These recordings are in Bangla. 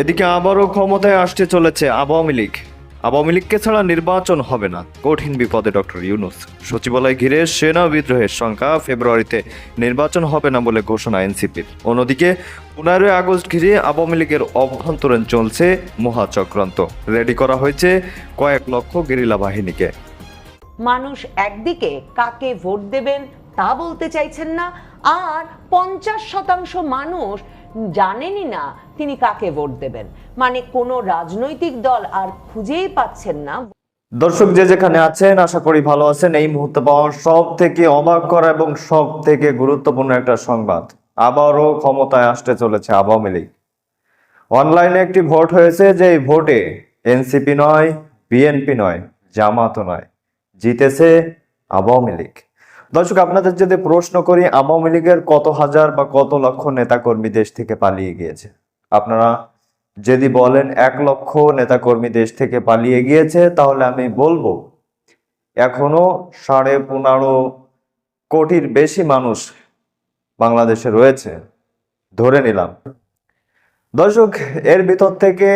এদিকে আবারও ক্ষমতায় আসতে চলেছে আওয়ামী লীগ। আওয়ামী লীগকে ছাড়া নির্বাচন হবে না। কঠিন বিপদে ডক্টর ইউনুস। সচিবালয় ঘিরে সেনা বিদ্রোহের সংখ্যা ফেব্রুয়ারিতে নির্বাচন হবে না বলে ঘোষণা এনসিপির। অন্যদিকে, পনেরোই আগস্ট ঘিরে আওয়ামী লীগের অভ্যন্তরীণ চলছে মহাচক্রান্ত। রেডি করা হয়েছে কয়েক লক্ষ গেরিলা বাহিনীকে। মানুষ একদিকে কাকে ভোট দেবেন তা বলতে চাইছেন না, আর পঞ্চাশ শতাংশ মানুষ জানেনই না তিনি কাকে ভোট দেবেন। মানে কোনো রাজনৈতিক দল আর খুঁজেই পাচ্ছেন না। দর্শক যে যেখানে আছেন, আশা করি ভালো আছেন। এই মুহূর্তে পাওয়া সব থেকে অবাক করা এবং সব থেকে গুরুত্বপূর্ণ একটা সংবাদ। আবারও ক্ষমতায় আসতে চলেছে আওয়ামী লীগ। অনলাইনে একটি ভোট হয়েছে যে এই ভোটে এনসিপি নয়, বিএনপি নয়, জামাতও নয়, জিতেছে আওয়ামী লীগ। দর্শক, আপনাদের যদি প্রশ্ন করি, আওয়ামী লীগের কত হাজার বা কত লক্ষ নেতাকর্মী দেশ থেকে পালিয়ে গিয়েছে? আপনারা যদি বলেন এক লক্ষ নেতাকর্মী দেশ থেকে পালিয়ে গিয়েছে, তাহলে আমি বলব, এখনও সাড়ে পনেরো কোটির বেশি মানুষ বাংলাদেশে রয়েছে। ধরে নিলাম। দর্শক, এর ভিতর থেকে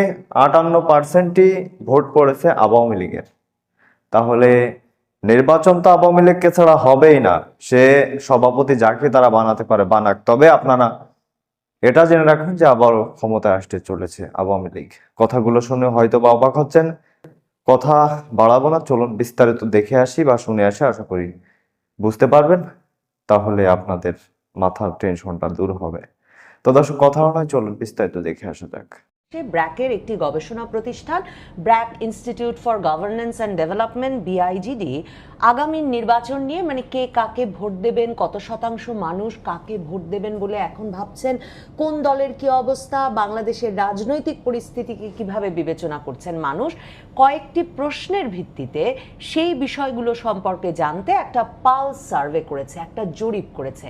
আটান্ন পার্সেন্টই ভোট পড়েছে আওয়ামী লীগের। তাহলে নির্বাচন তো আওয়ামী লীগকে ছাড়া হবেই না। সে সভাপতি যাকে তারা বানাতে পারে, বানাক। তবে আপনারা এটা জেনে রাখুন যে আবারও ক্ষমতায় আসতে চলেছে আওয়ামী লীগ। কথাগুলো শুনে হয়তো বা অবাক হচ্ছেন। কথা বাড়াবো না, চলুন বিস্তারিত দেখে আসি বা শুনে আসি, আশা করি বুঝতে পারবেন। তাহলে আপনাদের মাথার টেনশনটা দূর হবে। তো দর্শক কথা নয়, চলুন বিস্তারিত দেখে আসা যাক। ব্র্যাকের একটি গবেষণা প্রতিষ্ঠান, BRAC institute for governance and development BIGD আগামী নির্বাচন নিয়ে মানে কে কাকে ভোট দেবেন, কত শতাংশ মানুষ কাকে ভোট দেবেন বলে এখন ভাবছেন, কোন দলের কি অবস্থা, বাংলাদেশের রাজনৈতিক পরিস্থিতিকে কীভাবে বিবেচনা করছেন মানুষ, কয়েকটি প্রশ্নের ভিত্তিতে সেই বিষয়গুলো সম্পর্কে জানতে একটা পালস সার্ভে করেছে, একটা জরিপ করেছে।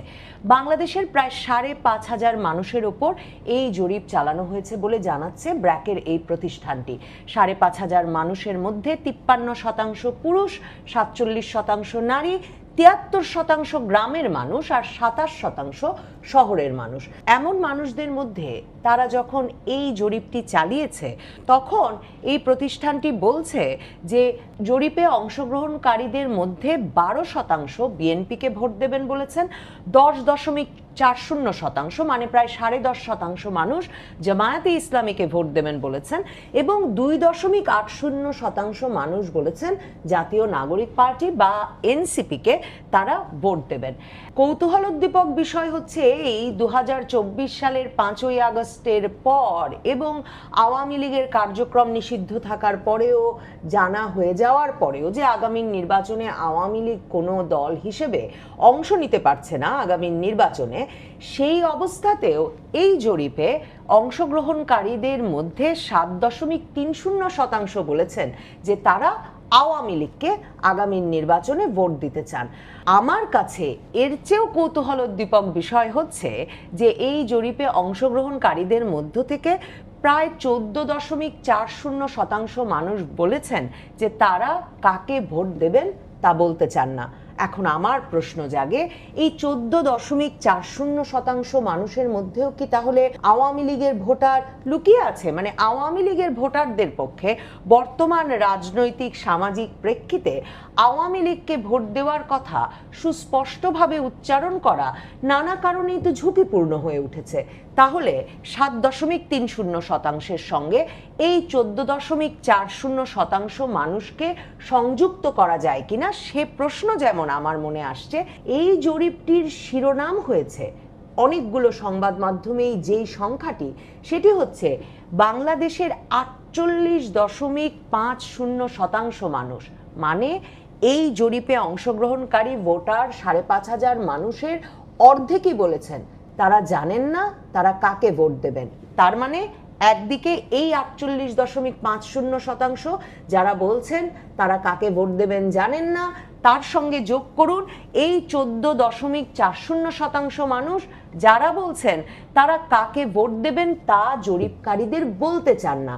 বাংলাদেশের প্রায় সাড়ে পাঁচ হাজার মানুষের ওপর এই জরিপ চালানো হয়েছে বলে জানাচ্ছে ব্র্যাকের এই প্রতিষ্ঠানটি। সাড়ে পাঁচ হাজার মানুষের মধ্যে তিপ্পান্ন শতাংশ পুরুষ, সাতচল্লিশ শতাংশ নারী, তিয়াত্তর শতাংশ গ্রামের মানুষ আর সাতাশ শতাংশ শহরের মানুষ। এমন মানুষদের মধ্যে তারা যখন এই জরিপটি চালিয়েছে, তখন এই প্রতিষ্ঠানটি বলছে যে জরিপে অংশগ্রহণকারীদের মধ্যে বারো শতাংশ বিএনপিকে ভোট দেবেন বলেছেন, দশ দশমিক চার শূন্য শতাংশ মানে প্রায় সাড়ে দশ শতাংশ মানুষ জামায়াতে ইসলামীকে ভোট দেবেন বলেছেন এবং দুই দশমিক আট শূন্য শতাংশ মানুষ বলেছেন জাতীয় নাগরিক পার্টি বা এনসিপিকে তারা ভোট দেবেন। কৌতূহলোদ্দীপক বিষয় হচ্ছে এই দু হাজার চব্বিশ সালের পাঁচই আগস্টের পর এবং আওয়ামী লীগের কার্যক্রম নিষিদ্ধ থাকার পরেও, জানা হয়ে যাওয়ার পরেও যে আগামী নির্বাচনে আওয়ামী লীগ কোনো দল হিসেবে অংশ নিতে পারছে না, আগামী নির্বাচনে সেই অবস্থাতেও এই জরিপে অংশগ্রহণকারীদের মধ্যে সাত দশমিক তিন শূন্য শতাংশ বলেছেন যে তারা আওয়ামী লীগকে আগামী নির্বাচনে ভোট দিতে চান। আমার কাছে এর চেয়েও কৌতূহলোদ্দীপক বিষয় হচ্ছে যে এই জরিপে অংশগ্রহণকারীদের মধ্য থেকে প্রায় চোদ্দ দশমিক চার শূন্য শতাংশ মানুষ বলেছেন যে তারা কাকে ভোট দেবেন তা বলতে চান না। এখন আমার প্রশ্ন জাগে, এই চোদ্দ দশমিক চার শূন্য শতাংশ মানুষের মধ্যেও কি তাহলে আওয়ামী লীগের ভোটার লুকিয়ে আছে? মানে আওয়ামী লীগের ভোটারদের পক্ষে বর্তমান রাজনৈতিক সামাজিক প্রেক্ষিতে আওয়ামী লীগকে ভোট দেওয়ার কথা সুস্পষ্টভাবে উচ্চারণ করা নানা কারণেই তো ঝুঁকিপূর্ণ হয়ে উঠেছে। তাহলে সাত দশমিক তিন শূন্য শতাংশের সঙ্গে এই চোদ্দ দশমিক চার শূন্য শতাংশ মানুষকে সংযুক্ত করা যায় কিনা সে প্রশ্ন যেমন আমার মনে আসছে, এই জরিপটির শিরোনাম হয়েছে। অনেকগুলো সংবাদ মাধ্যমেই যেই সংখ্যাটি, সেটি হচ্ছে বাংলাদেশের আটচল্লিশ দশমিক পাঁচ শূন্য শতাংশ মানুষ। মানে এই জরিপে অংশগ্রহণকারী ভোটার সাড়ে পাঁচ হাজার মানুষের অর্ধেকই বলেছেন, তারা জানেন না তারা কাকে ভোট দেবেন। তার মানে একদিকে এই আটচল্লিশ দশমিক পাঁচ শূন্য শতাংশ যারা বলছেন তারা কাকে ভোট দেবেন জানেন না, তার সঙ্গে যোগ করুন, এই চোদ্দ দশমিক চার শূন্য শতাংশ মানুষ যারা বলছেন তারা কাকে ভোট দেবেন তা জরিপকারীদের বলতে চান না।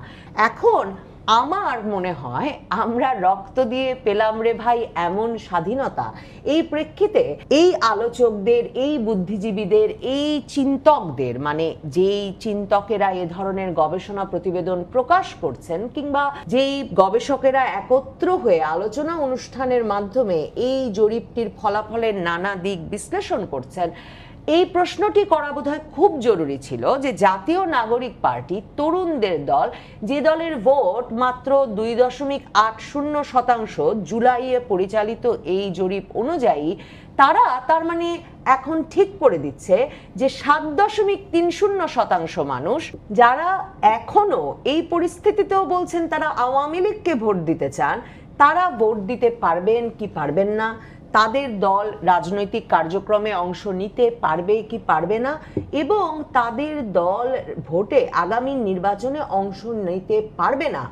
এখন আমার মনে হয় আমরা রক্ত দিয়ে পেলাম রে ভাই এমন স্বাধীনতা। এই প্রেক্ষিতে এই আলোচকদের, এই বুদ্ধিজীবীদের, এই চিন্তকদের মানে যেই চিন্তকেরা এ ধরনের গবেষণা প্রতিবেদন প্রকাশ করছেন কিংবা যেই গবেষকেরা একত্র হয়ে আলোচনা অনুষ্ঠানের মাধ্যমে এই জরিপটির ফলাফলের নানা দিক বিশ্লেষণ করছেন এই প্রশ্নটি করা বোধহয় খুব জরুরি ছিল যে জাতীয় নাগরিক পার্টি তরুণদের দল, যে দলের ভোট মাত্র দুই দশমিক আট শূন্য শতাংশ জুলাইয়ে পরিচালিত এই জরিপ অনুযায়ী, তারা তার মানে এখন ঠিক করে দিচ্ছে যে সাত দশমিক তিন শূন্য শতাংশ মানুষ যারা এখনও এই পরিস্থিতিতেও বলছেন তারা আওয়ামী লীগকে ভোট দিতে চান, তারা ভোট দিতে পারবেন কি পারবেন না তাদের দল রাজনৈতিক কার্যক্রমে অংশ নিতে পারবে কি পারবে না, এবং তাদের দল ভোটে আগামী নির্বাচনে অংশ নিতে পারবে না,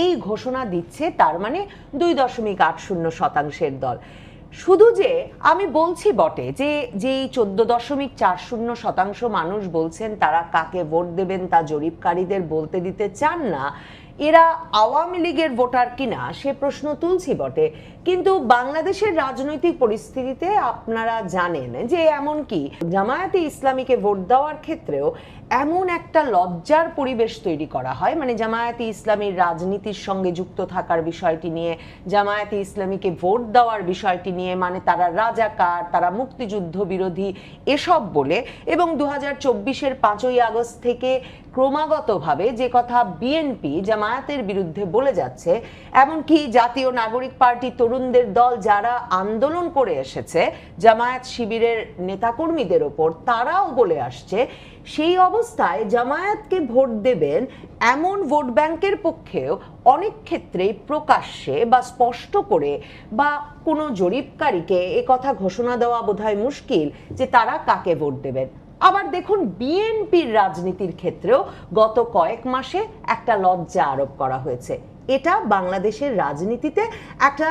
এই ঘোষণা দিচ্ছে তার মানে দুই দশমিক আট শূন্য শতাংশের দল। শুধু যে, আমি বলছি বটে যে, যেই চোদ্দ দশমিক চার শূন্য শতাংশ মানুষ বলছেন তারা কাকে ভোট দেবেন তা জরিপকারীদের বলতে দিতে চান না এরা আওয়ামী লীগের ভোটার কিনা সে প্রশ্ন তুলছি বটে। কিন্তু বাংলাদেশের রাজনৈতিক পরিস্থিতিতে আপনারা জানেন যে এমন কি জামায়াতে ইসলামীকে ভোট দেওয়ার ক্ষেত্রেও এমন একটা লজ্জার পরিবেশ তৈরি করা হয় মানে জামায়াতে ইসলামীর রাজনীতির সঙ্গে যুক্ত থাকার বিষয়টি নিয়ে, জামায়াতে ইসলামীকে ভোট দেওয়ার বিষয়টি নিয়ে মানে তারা রাজাকার, তারা মুক্তিযুদ্ধ বিরোধী এসব বলে এবং দু হাজার চব্বিশের পাঁচই আগস্ট থেকে ক্রমাগতভাবে যে কথা বিএনপি জামায়াতের বিরুদ্ধে বলে যাচ্ছে, এমনকি জাতীয় নাগরিক পার্টি তরুণদের দল যারা আন্দোলন করে এসেছে, জামায়াত শিবিরের নেতাকর্মীদের ওপর, তারাও বলে আসছে সেই অবস্থায় জামায়াতকে ভোট দেবেন এমন ভোট ব্যাংকের পক্ষেও অনেক ক্ষেত্রেই প্রকাশ্যে বা স্পষ্ট করে বা কোনো জরিপকারীকে কথা ঘোষণা দেওয়া বোধহয় মুশকিল যে তারা কাকে ভোট দেবেন। আবার দেখুন, বিএনপির রাজনীতির ক্ষেত্রেও গত কয়েক মাসে একটা লজ্জা আরোপ করা হয়েছে। এটা বাংলাদেশের রাজনীতিতে একটা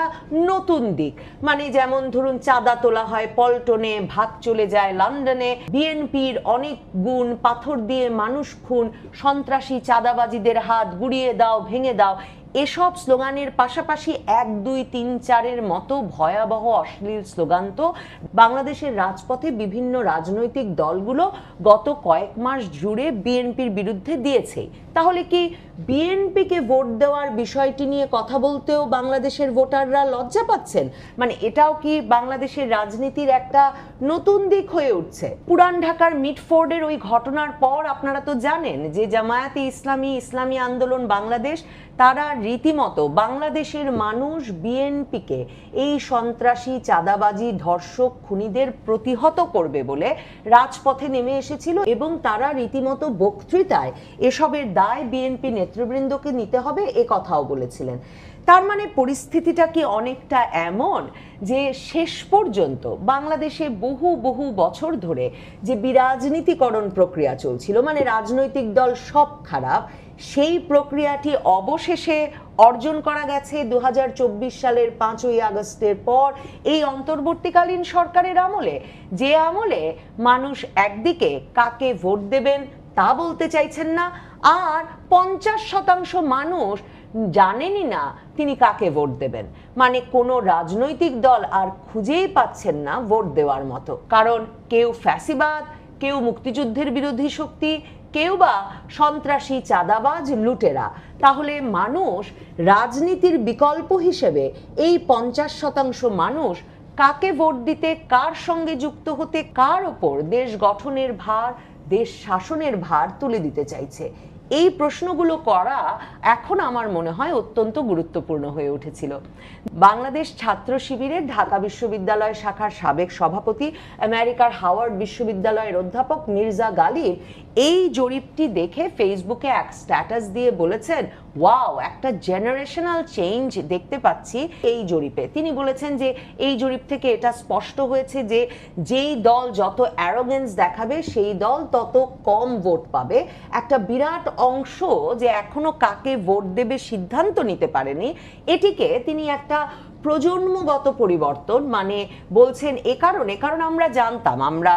নতুন দিক। মানে যেমন ধরুন, চাঁদা তোলা হয়, পল্টনে ভাগ চলে যায়, লন্ডনে বিএনপির অনেক গুণ, পাথর দিয়ে মানুষ খুন, সন্ত্রাসী চাঁদাবাজিদের হাত গুড়িয়ে দাও, ভেঙে দাও। এসব স্লোগানের পাশাপাশি এক, দুই, তিন, চারের মতো ভয়াবহ, অশ্লীল স্লোগান তো বাংলাদেশের রাজপথে বিভিন্ন রাজনৈতিক দলগুলো গত কয়েক মাস জুড়ে বিএনপির বিরুদ্ধে দিয়েছে। তাহলে কি বিএনপিকে ভোট দেওয়ার বিষয়টি নিয়ে কথা বলতেও বাংলাদেশের ভোটাররা লজ্জা পাচ্ছেন? মানে এটাও কি বাংলাদেশের রাজনীতির একটা নতুন দিক হয়ে উঠছে? পুরান ঢাকার মিটফোর্ডের ওই ঘটনার পর আপনারা তো জানেন যে জামায়াতে ইসলামী ইসলামী আন্দোলন বাংলাদেশ, তারা রীতিমতো বাংলাদেশের মানুষ বিএনপিকে এই সন্ত্রাসী, চাঁদাবাজি, ধর্ষক, খুনিদের প্রতিহত করবে বলে রাজপথে নেমে এসেছিল এবং তারা রীতিমতো বক্তৃতায় এসবের দায় বিএনপি নেতৃবৃন্দকে নিতে হবে এ কথাও বলেছিলেন। তার মানে পরিস্থিতিটা কি অনেকটা এমন যে শেষ পর্যন্ত বাংলাদেশে বহু বহু বছর ধরে যে বিরাজনীতিকরণ প্রক্রিয়া চলছিল মানে রাজনৈতিক দল সব খারাপ, সেই প্রক্রিয়াটি অবশেষে অর্জন করা গেছে দু হাজার চব্বিশ সালের পাঁচই আগস্টের পর। এই অন্তর্বর্তীকালীন সরকারের আমলে, যে আমলে মানুষ একদিকে কাকে ভোট দেবেন তা বলতে চাইছেন না। আর পঞ্চাশ শতাংশ মানুষ জানেনই না তিনি কাকে ভোট দেবেন। মানে কোনো রাজনৈতিক দল আর খুঁজেই পাচ্ছেন না ভোট দেওয়ার মতো। কারণ কেউ ফ্যাসিবাদ, কেউ মুক্তিযুদ্ধের বিরোধী শক্তি, কেউ বা সন্ত্রাসী চাঁদাবাজ লুটেরা। তাহলে মানুষ রাজনীতির বিকল্প হিসেবে এই পঞ্চাশ শতাংশ মানুষ কাকে ভোট দিতে, কার সঙ্গে যুক্ত হতে, কার ওপর দেশ গঠনের ভার দেশ শাসনের ভার তুলে দিতে চাইছে। এই প্রশ্নগুলো করা এখন আমার মনে হয় অত্যন্ত গুরুত্বপূর্ণ হয়ে উঠেছিল। বাংলাদেশ ছাত্র শিবিরের ঢাকা বিশ্ববিদ্যালয় শাখার সাবেক সভাপতি, আমেরিকার হাওয়ার্ড বিশ্ববিদ্যালয়ের অধ্যাপক মির্জা গালিব এই জরিপটি দেখে ফেসবুকে এক স্ট্যাটাস দিয়ে বলেছেন ওয়াও একটা জেনারেশনাল চেঞ্জ দেখতে পাচ্ছি এই জরিপে। তিনি বলেছেন যে এই জরিপ থেকে এটা স্পষ্ট হয়েছে যে যেই দল যত অ্যারোগেন্স দেখাবে, সেই দল তত কম ভোট পাবে। একটা বিরাট অংশ যে এখনও কাকে ভোট দেবে সিদ্ধান্ত নিতে পারেনি। এটিকে তিনি একটা প্রজন্মগত পরিবর্তন মানে বলছেন এ কারণে, কারণ আমরা জানতাম, আমরা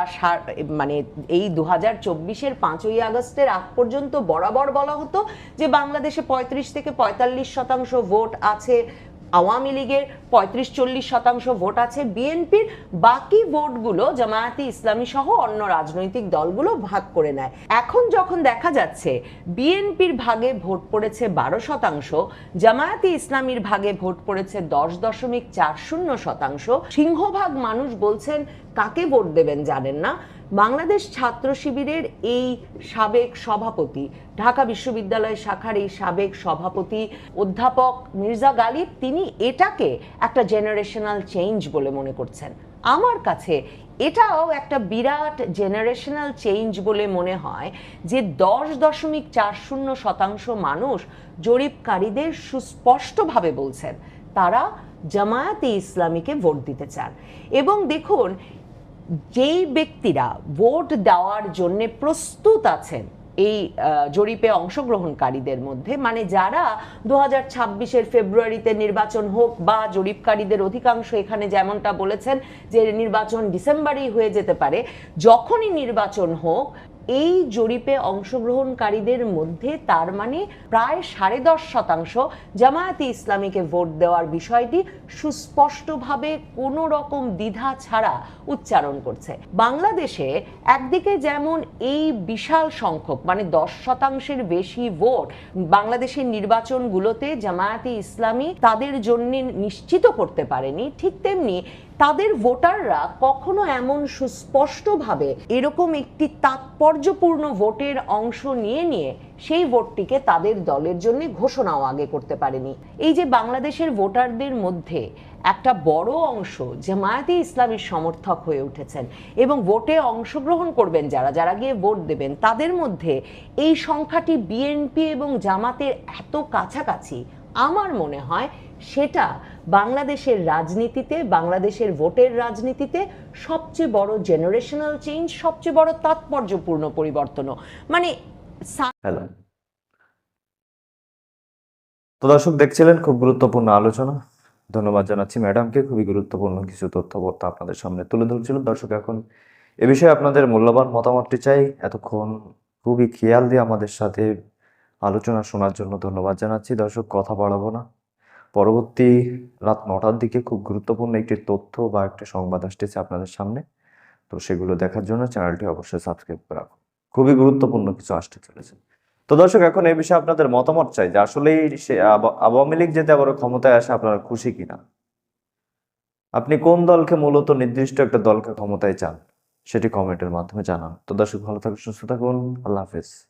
মানে এই দু হাজার চব্বিশের পাঁচই আগস্টের আগ পর্যন্ত বরাবর বলা হতো যে বাংলাদেশে পঁয়ত্রিশ থেকে পঁয়তাল্লিশ শতাংশ ভোট আছে আওয়ামী লীগের পঁয়ত্রিশ চল্লিশ শতাংশ ভোট আছে বিএনপির। বাকি ভোটগুলো জামায়াতে ইসলামী সহ অন্য রাজনৈতিক দলগুলো ভাগ করে নেয়। এখন যখন দেখা যাচ্ছে বিএনপির ভাগে ভোট পড়েছে বারো শতাংশ, জামায়াতি ইসলামীর ভাগে ভোট পড়েছে দশ দশমিক চার শূন্য শতাংশ, সিংহভাগ মানুষ বলছেন, কাকে ভোট দেবেন জানেন না? বাংলাদেশ ছাত্র শিবিরের এই সাবেক সভাপতি, ঢাকা বিশ্ববিদ্যালয় শাখার এই সাবেক সভাপতি অধ্যাপক মির্জা গালিব, তিনি এটাকে একটা জেনারেশনাল চেঞ্জ বলে মনে করছেন। আমার কাছে এটাও একটা বিরাট জেনারেশনাল চেঞ্জ বলে মনে হয় যে দশ দশমিক চার শূন্য শতাংশ মানুষ জরিপকারীদের সুস্পষ্টভাবে বলছেন, তারা জামায়াতে ইসলামীকে ভোট দিতে চান। এবং দেখুন যেই ব্যক্তিরা ভোট দেওয়ার জন্য প্রস্তুত আছেন এই জরিপে অংশগ্রহণকারীদের মধ্যে মানে যারা দু হাজার ছাব্বিশের ফেব্রুয়ারিতে নির্বাচন হোক বা জরিপকারীদের অধিকাংশ এখানে যেমনটা বলেছেন যে নির্বাচন ডিসেম্বরেই হয়ে যেতে পারে, যখনই নির্বাচন হোক এই জরিপে অংশগ্রহণকারীদের মধ্যে তার মানে প্রায় সাড়ে দশ শতাংশ জামায়াতে ইসলামীকে ভোট দেওয়ার বিষয়টি সুস্পষ্টভাবে কোনো রকম দ্বিধা ছাড়া উচ্চারণ করছে। বাংলাদেশে একদিকে যেমন এই বিশাল সংখ্যক মানে দশ শতাংশের বেশি ভোট বাংলাদেশের নির্বাচনগুলোতে জামায়াতে ইসলামী তাদের জন্য নিশ্চিত করতে পারেনি, ঠিক তেমনি তাদের ভোটাররা কখনো এমন সুস্পষ্টভাবে এরকম একটি তাৎপর্যপূর্ণ ভোটের অংশ নিয়ে নিয়ে সেই ভোটটিকে তাদের দলের জন্য ঘোষণাও আগে করতে পারেনি। এই যে বাংলাদেশের ভোটারদের মধ্যে একটা বড় অংশ জামায়াতে ইসলামীর সমর্থক হয়ে উঠেছেন এবং ভোটে অংশগ্রহণ করবেন যারা যারা গিয়ে ভোট দেবেন, তাদের মধ্যে এই সংখ্যাটি বিএনপি এবং জামাতের এত কাছাকাছি, আমার মনে হয় সেটা বাংলাদেশের রাজনীতিতে, বাংলাদেশের ভোটের রাজনীতিতে সবচেয়ে বড় জেনারেশনাল চেঞ্জ সবচেয়ে বড় তাৎপর্যপূর্ণ পরিবর্তনও। মানে তো দর্শক, দেখছিলেন খুব গুরুত্বপূর্ণ আলোচনা। ধন্যবাদ জানাচ্ছি ম্যাডামকে। খুবই গুরুত্বপূর্ণ কিছু তথ্যবর্তা আপনাদের সামনে তুলে ধরছিল দর্শক, এখন এ বিষয়ে আপনাদের মূল্যবান মতামতটি চাই। এতক্ষণ খুবই খেয়াল দিয়ে আমাদের সাথে আলোচনা শোনার জন্য ধন্যবাদ জানাচ্ছি। দর্শক, কথা বাড়াবো না। পরবর্তী রাত নটার দিকে খুব গুরুত্বপূর্ণ একটি তথ্য বা একটা সংবাদ আসতেছে আপনাদের সামনে। তো সেগুলো দেখার জন্য চ্যানেলটি অবশ্যই সাবস্ক্রাইব করে রাখুন। খুবই গুরুত্বপূর্ণ কিছু আসতে চলেছে। তো দর্শক, এখন এই বিষয়ে আপনাদের মতামত চাই যে আসলেই সে আওয়ামী লীগ যেতে আবারও ক্ষমতায় আসে আপনারা খুশি কিনা? আপনি কোন দলকে মূলত নির্দিষ্ট একটা দলকে ক্ষমতায় চান? সেটি কমেন্টের মাধ্যমে জানান। তো দর্শক, ভালো থাকুন, সুস্থ থাকুন। আল্লাহ হাফেজ।